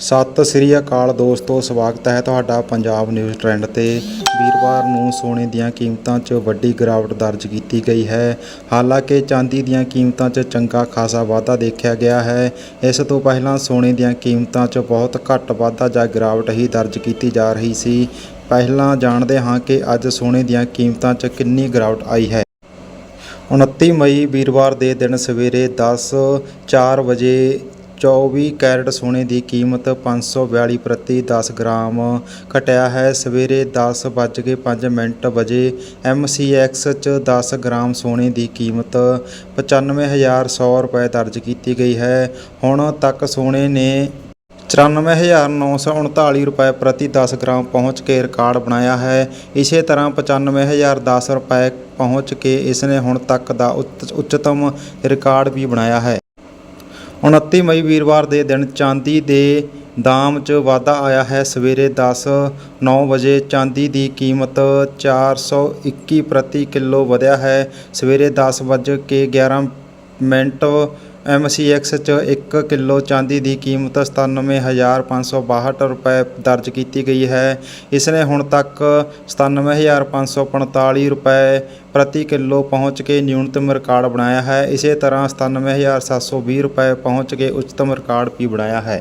ਸਤਿ ਸ੍ਰੀ ਅਕਾਲ ਦੋਸਤੋ, ਸਵਾਗਤ ਹੈ ਤੁਹਾਡਾ ਪੰਜਾਬ ਨਿਊਜ਼ ਟ੍ਰੈਂਡ ਤੇ। ਵੀਰਵਾਰ ਨੂੰ ਸੋਨੇ ਦੀਆਂ ਕੀਮਤਾਂ 'ਚ ਵੱਡੀ ਗਿਰਾਵਟ ਦਰਜ ਕੀਤੀ ਗਈ ਹੈ। ਹਾਲਾਂਕਿ ਚਾਂਦੀ ਦੀਆਂ ਕੀਮਤਾਂ 'ਚ ਚੰਗਾ ਖਾਸਾ ਵਾਧਾ ਦੇਖਿਆ ਗਿਆ ਹੈ। ਇਸ ਤੋਂ ਪਹਿਲਾਂ ਸੋਨੇ ਦੀਆਂ ਕੀਮਤਾਂ 'ਚ ਬਹੁਤ ਘੱਟ ਵਾਧਾ ਜਾਂ ਗਿਰਾਵਟ ਹੀ ਦਰਜ ਕੀਤੀ ਜਾ ਰਹੀ ਸੀ। ਪਹਿਲਾਂ ਜਾਣਦੇ ਹਾਂ ਕਿ ਅੱਜ ਸੋਨੇ ਦੀਆਂ ਕੀਮਤਾਂ 'ਚ ਕਿੰਨੀ ਗਿਰਾਵਟ ਆਈ ਹੈ। 29 ਮਈ ਵੀਰਵਾਰ ਦੇ ਦਿਨ ਸਵੇਰੇ 10:04 ਵਜੇ 24 ਕੈਰਟ ਸੋਨੇ ਦੀ ਕੀਮਤ 542 ਪ੍ਰਤੀ 10 ਗ੍ਰਾਮ ਘਟਿਆ ਹੈ। ਸਵੇਰੇ 10:05 ਮਿੰਟ ਵਜੇ MCX 'ਚ 10 ਗ੍ਰਾਮ ਸੋਨੇ ਦੀ ਕੀਮਤ 95100 ਰੁਪਏ ਦਰਜ ਕੀਤੀ ਗਈ ਹੈ। ਹੁਣ ਤੱਕ ਸੋਨੇ ਨੇ 94939 ਰੁਪਏ ਪ੍ਰਤੀ 10 ਗ੍ਰਾਮ ਪਹੁੰਚ ਕੇ ਰਿਕਾਰਡ ਬਣਾਇਆ ਹੈ। ਇਸੇ ਤਰ੍ਹਾਂ 95010 ਰੁਪਏ ਪਹੁੰਚ ਕੇ ਇਸ ਨੇ ਹੁਣ ਤੱਕ ਦਾ ਉੱਚ- ਉੱਚਤਮ ਰਿਕਾਰਡ ਵੀ ਬਣਾਇਆ ਹੈ। 29 ਮਈ ਵੀਰਵਾਰ ਦੇ ਦਿਨ ਚਾਂਦੀ ਦੇ ਦਾਮ 'ਚ ਵਾਧਾ ਆਇਆ ਹੈ। ਸਵੇਰੇ 10:09 ਵਜੇ ਚਾਂਦੀ ਦੀ ਕੀਮਤ 421 ਪ੍ਰਤੀ ਕਿਲੋ ਵਧਿਆ ਹੈ। ਸਵੇਰੇ 10 ਵਜੇ ਕੇ 11 ਮਿੰਟ ਐਮ ਸੀ ਐਕਸ 'ਚ 1 ਕਿਲੋ ਚਾਂਦੀ ਦੀ ਕੀਮਤ 97562 ਰੁਪਏ ਦਰਜ ਕੀਤੀ ਗਈ ਹੈ। ਇਸ ਨੇ ਹੁਣ ਤੱਕ 97545 ਰੁਪਏ ਪ੍ਰਤੀ ਕਿਲੋ ਪਹੁੰਚ ਕੇ ਨਿਊਨਤਮ ਰਿਕਾਰਡ ਬਣਾਇਆ ਹੈ। ਇਸੇ ਤਰ੍ਹਾਂ 97720 ਰੁਪਏ ਪਹੁੰਚ ਕੇ ਉੱਚਤਮ ਰਿਕਾਰਡ ਵੀ ਬਣਾਇਆ ਹੈ।